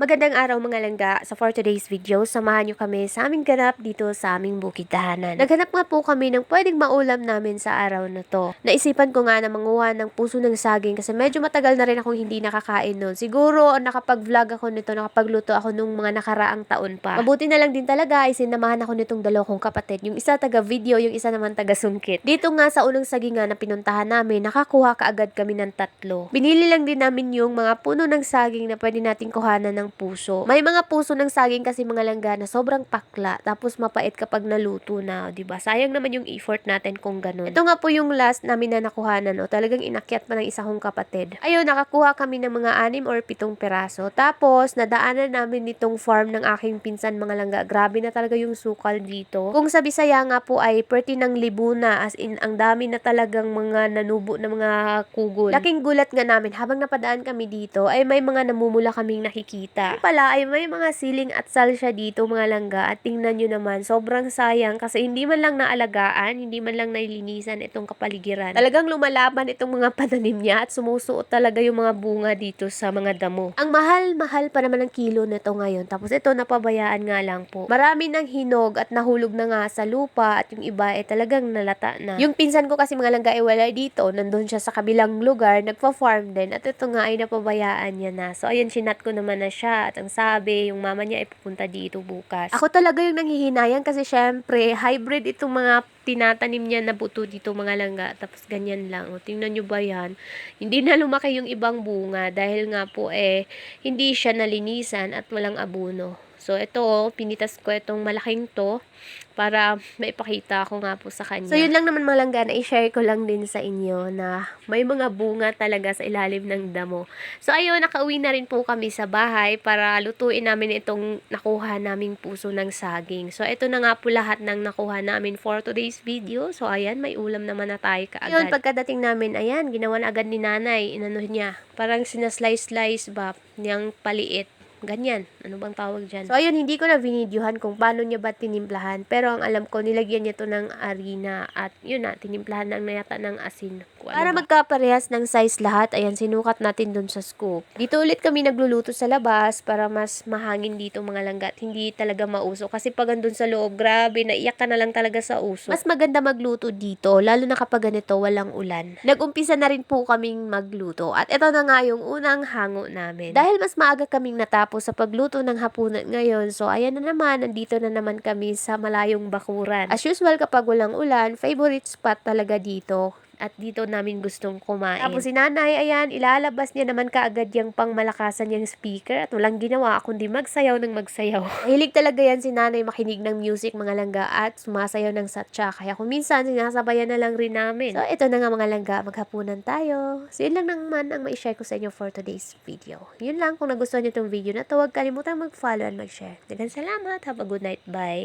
Magandang araw mga langga. Sa for today's video, samahan nyo kami sa aming ganap dito sa aming bukid tahanan. Naghanap nga po kami ng pwedeng maulam namin sa araw na to. Naisipan ko nga na manguha ng puso ng saging kasi medyo matagal na rin akong hindi nakakain nun. Siguro nakapag-vlog ako nito, nakapagluto ako nung mga nakaraang taon pa. Mabuti na lang din talaga ay sinamahan ako nitong dalawa kong kapatid. Yung isa taga video, yung isa naman taga sungkit. Dito nga sa unang sagingan na pinuntahan namin, nakakuha kaagad kami ng tatlo. Binili lang din namin yung mga puno ng saging na pwede nating kuhanan ng puso. May mga puso ng saging kasi mga langga na sobrang pakla tapos mapait kapag naluto na, 'di ba? Sayang naman yung effort natin kung ganun. Ito nga po yung last na nakuhanan, no. Talagang inakyat pa ng isa kong kapatid. Ayun, nakakuha kami ng mga anim or pitong peraso. Tapos nadaanan namin nitong farm ng aking pinsan mga langga. Grabe na talaga yung sukal dito. Kung sa Bisaya nga po ay perti ng libuna as in ang dami na talagang mga nanubo na mga kugol. Laking gulat nga namin habang napadaan kami dito ay may mga namumula kaming nakikita. Yung pala ay may mga siling at salsya dito mga langga at tingnan nyo naman sobrang sayang kasi hindi man lang naalagaan, hindi man lang nailinisan itong kapaligiran. Talagang lumalaban itong mga pananim niya at sumusuot talaga yung mga bunga dito sa mga damo. Ang mahal-mahal pa naman ang kilo nito ngayon tapos ito napabayaan nga lang po. Marami ng hinog at nahulog na nga sa lupa at yung iba ay talagang nalata na. Yung pinsan ko kasi mga langga ay wala dito, nandun siya sa kabilang lugar, nagpa-farm din at ito nga ay napabayaan niya na. So ayun, sinat ko naman na siya at ang sabi, yung mama niya ay pupunta dito bukas. Ako talaga yung nanghihinayang kasi syempre, hybrid itong mga tinatanim niya na buto dito mga langga. Tapos ganyan lang. O, tingnan nyo ba yan? Hindi na lumaki yung ibang bunga dahil nga po eh, hindi siya nalinisan at walang abuno. So, ito, pinitas ko itong malaking to para maipakita ko nga po sa kanya. So, yun lang naman mga langga na i-share ko lang din sa inyo na may mga bunga talaga sa ilalim ng damo. So, ayun, nakauwi na rin po kami sa bahay para lutuin namin itong nakuha naming puso ng saging. So, ito na nga po lahat ng nakuha namin for today's video. So, ayan, may ulam naman na tayo kaagad. Yun, pagkadating namin, ayan, ginawa na agad ni nanay. Inano niya, parang sinaslice-slice ba, niyang paliit. Ganyan. Ano bang tawag dyan? So, ayun, hindi ko na vinidyohan kung paano niya ba tinimplahan. Pero ang alam ko, nilagyan niya to ng harina at yun na, tinimplahan lang na yata ng asin. Kung ano Para ba? magkaparehas ng size lahat, ayan, sinukat natin dun sa scoop. Dito ulit kami nagluluto sa labas para mas mahangin dito mga langgat. Hindi talaga mauso. Kasi pag andun sa loob, grabe, naiyak ka na lang talaga sa uso. Mas maganda magluto dito, lalo na kapag ganito, walang ulan. Nagumpisa na rin po kaming magluto. At ito na nga yung unang hango namin. Dahil mas maaga kaming natapos sa pagluto ng hapunan ngayon, so ayan na naman, nandito na naman kami sa malayong bakuran. As usual, kapag walang ulan, favorite spot talaga dito at dito namin gustong kumain. Tapos si nanay, ayan, ilalabas niya naman kaagad yung pangmalakasan niyang speaker at walang ginawa kundi magsayaw ng magsayaw. Mahilig talaga yan si nanay makinig ng music mga langga at sumasayaw ng satcha. Kaya kung minsan, sinasabayan na lang rin namin. So, ito na nga mga langga, maghapunan tayo. So, yun lang naman ang ma-share ko sa inyo for today's video. Yun lang, kung nagustuhan niyo itong video na to, huwag kalimutang mag-follow and mag-share. Dagan salamat. Have a good night. Bye.